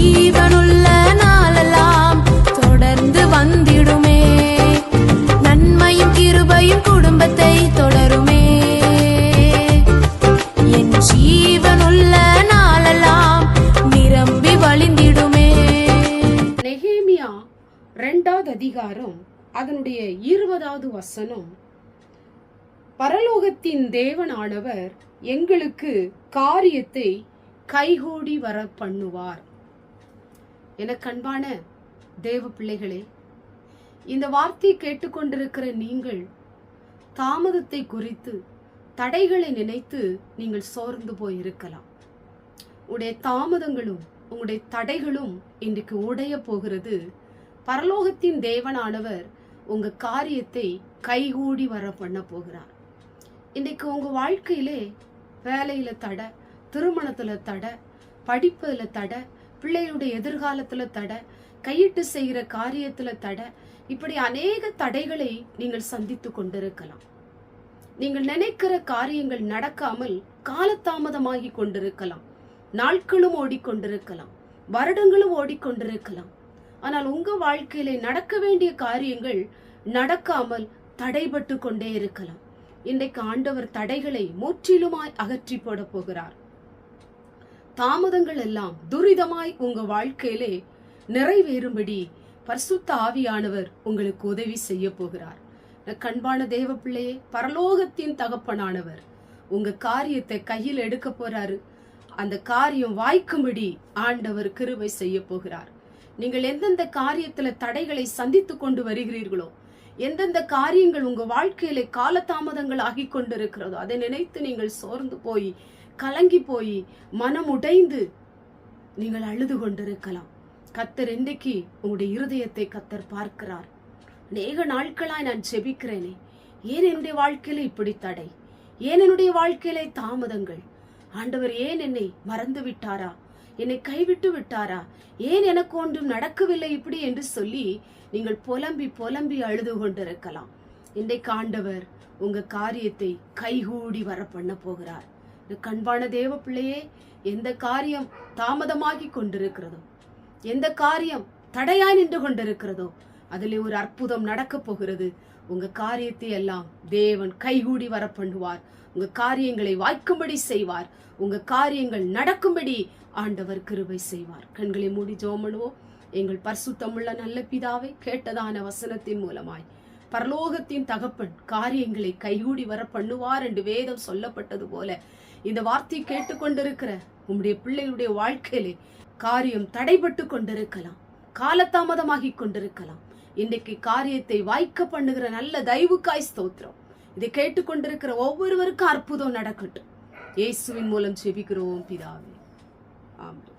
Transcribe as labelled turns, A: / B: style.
A: ஜீவனுள்ள நாளெல்லாம் தொடர்ந்து வந்திடுமே. நன்மையும் கிருபையும் குடும்பத்தை தொடருமே. ஜீவனுள்ள நாளெல்லாம் நிரம்பி வழிந்திடுமே.
B: நெகேமியா ரெண்டாவது அதிகாரம் அதனுடைய இருபதாவது வசனம். பரலோகத்தின் தேவனானவர் எங்களுக்கு காரியத்தை கைகூடி வர பண்ணுவார் என கண்பான தேவ பிள்ளைகளே இந்த வார்த்தையை கேட்டுக்கொண்டிருக்கிற நீங்கள் தாமதத்தை குறித்து தடைகளை நினைத்து நீங்கள் சோர்ந்து போயிருக்கலாம். உடைய தாமதங்களும் உங்களுடைய தடைகளும் இன்றைக்கு உடைய போகிறது. பரலோகத்தின் தேவனானவர் உங்க காரியத்தை கைகூடி வர பண்ண போகிறார். இன்றைக்கு உங்க வாழ்க்கையிலே வேலையில தடை திருமணத்துல தடை படிப்புல தடை பிள்ளையுடைய எதிர்காலத்துல தடை கையிட்டு செய்கிற காரியத்துல தடை இப்படி அநேக தடைகளை நீங்கள் சந்தித்து கொண்டிருக்கலாம். நீங்கள் நினைக்கிற காரியங்கள் நடக்காமல் காலதாமதமாகி கொண்டிருக்கலாம். நாட்களும் ஓடிக்கொண்டிருக்கலாம். வருடங்களும் ஓடிக்கொண்டிருக்கலாம். ஆனால் உங்க வாழ்க்கையில நடக்க வேண்டிய காரியங்கள் நடக்காமல் தடைபட்டு கொண்டே இருக்கலாம். இன்றைக்கு ஆண்டவர் தடைகளை முற்றிலுமாய் அகற்றி போட போகிறார். தாமதங்கள் எல்லாம் துரிதமாய் உங்க வாழ்க்கையிலே நிறைவேறும்படி பரிசுத்த ஆவியானவர் உங்களுக்கு உதவி செய்ய போகிறார். கண்பான தேவ பிள்ளையே பரலோகத்தின் தகப்பனானவர் உங்க காரியத்தை கையில் எடுக்க போறாரு. அந்த காரியம் வாய்க்கும்படி ஆண்டவர் கிருபை செய்ய போகிறார். நீங்கள் எந்தெந்த காரியத்துல தடைகளை சந்தித்து கொண்டு வருகிறீர்களோ எந்தெந்த காரியங்கள் உங்க வாழ்க்கையில காலதாமதங்கள் ஆகி கொண்டிருக்கிறதோ அதை நினைத்து நீங்கள் சோர்ந்து போய் கலங்கி போய் மனம் உடைந்து நீங்கள் அழுது கொண்டிருக்கலாம். கத்தர் இன்றைக்கு உங்களுடைய இருதயத்தை கத்தர் பார்க்கிறார். அநேக நாட்களாய் நான் செபிக்கிறேனே ஏன் என்னுடைய வாழ்க்கையில இப்படி தடை? ஏன் என்னுடைய வாழ்க்கையில தாமதங்கள்? ஆண்டவர் ஏன் என்னை மறந்து விட்டாரா என்னை கைவிட்டு விட்டாரா? ஏன் எனக்கு ஒன்றும் நடக்கவில்லை இப்படி என்று சொல்லி நீங்கள் புலம்பி புலம்பி அழுது கொண்டிருக்கலாம். இன்றைக்கு ஆண்டவர் உங்க காரியத்தை கைகூடி வர பண்ண போகிறார் கண்பான தேவ பிள்ளையே எந்த காரியம் தாமதமாகி கொண்டிருக்கிறதோ எந்த காரியம் தடையாய் நின்று கொண்டிருக்கிறதோ அதிலே ஒரு அற்புதம் நடக்க போகிறது. உங்க காரியத்தை எல்லாம் தேவன் கைகூடி வர பண்ணுவார் உங்க காரியங்களை வாய்க்கும்படி செய்வார். உங்க காரியங்கள் நடக்கும்படி ஆண்டவர் கிருபை செய்வார். கண்களை மூடி ஜோமனுவோம் எங்கள் பரிசுத்தமுள்ள நல்ல பிதாவை கேட்டதான வசனத்தின் மூலமாய். பரலோகத்தின் தகப்பன் காரியங்களை கைகூடி வர பண்ணுவார் என்று வேதம் சொல்லப்பட்டது போல இந்த வார்த்தையை கேட்டுக்கொண்டிருக்கிற உம்முடைய பிள்ளைகளுடைய வாழ்க்கையிலே காரியம் தடைபட்டு கொண்டிருக்கலாம். காலதாமதமாகி கொண்டிருக்கலாம். இன்றைக்கு காரியத்தை வாய்க்க பண்ணுகிற நல்ல தயவுக்காய் ஸ்தோத்திரம். இதை கேட்டுக்கொண்டிருக்கிற ஒவ்வொருவருக்கும் அற்புதம் நடக்கட்டும். இயேசுவின் மூலம் செபிக்கிறோம் பிதாவே. ஆமாம்